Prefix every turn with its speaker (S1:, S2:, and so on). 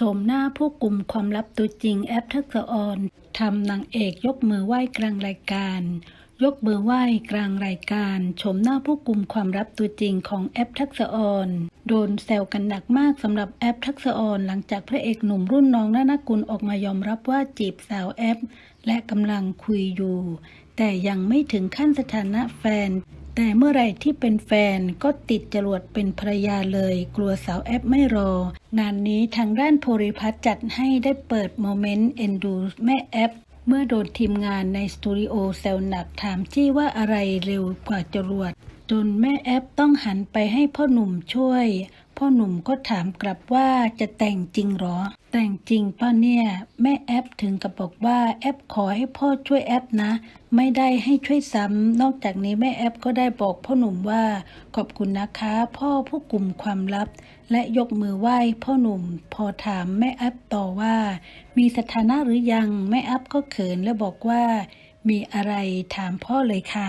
S1: ชมหน้าผู้กลุ่มความลับตัวจริงแอปทักษออนทำนางเอกยกมือไหว้กลางรายการ ยกมือไหว้กลางรายการ ชมหน้าผู้กลุ่มความลับตัวจริงของแอปทักษออนโดนแซวกันหนักมากสำหรับแอปทักษออนหลังจากพระเอกหนุ่มรุ่นน้องนานากุลออกมายอมรับว่าจีบสาวแอป และกำลังคุยอยู่ แต่ยังไม่ถึงขั้นสถานะแฟน แต่เมื่อไรที่เป็นแฟนก็ติดจรวดเป็นภรรยาเลย กลัวสาวแอปไม่รอ งานนี้ทางด้านโพริพัฒจัดให้ได้เปิดโมเมนต์เอ็นดูแม่แอปเมื่อโดนทีมงานในสตูดิโอแซวหนักถามจี้ว่าอะไรเร็วกว่าจรวด จนแม่แอปต้องหันไปให้พ่อหนุ่มช่วย พ่อหนุ่มก็ถามกลับว่าจะแต่งจริงหรอ แต่งจริงป่ะเนี่ย แม่แอปถึงกับบอกว่าแอปขอให้พ่อช่วยแอปนะ ไม่ได้ให้ช่วยซ้ำนอกจากนี้แม่แอปก็ได้บอกพ่อหนุ่มว่า ขอบคุณนะคะ พ่อผู้กลุ่มความลับ และยกมือไหว้พ่อหนุ่ม พอถามแม่แอปต่อว่า มีสถานะหรือยังแม่แอปก็เขินและบอกว่า มีอะไรถามพ่อเลยค่ะ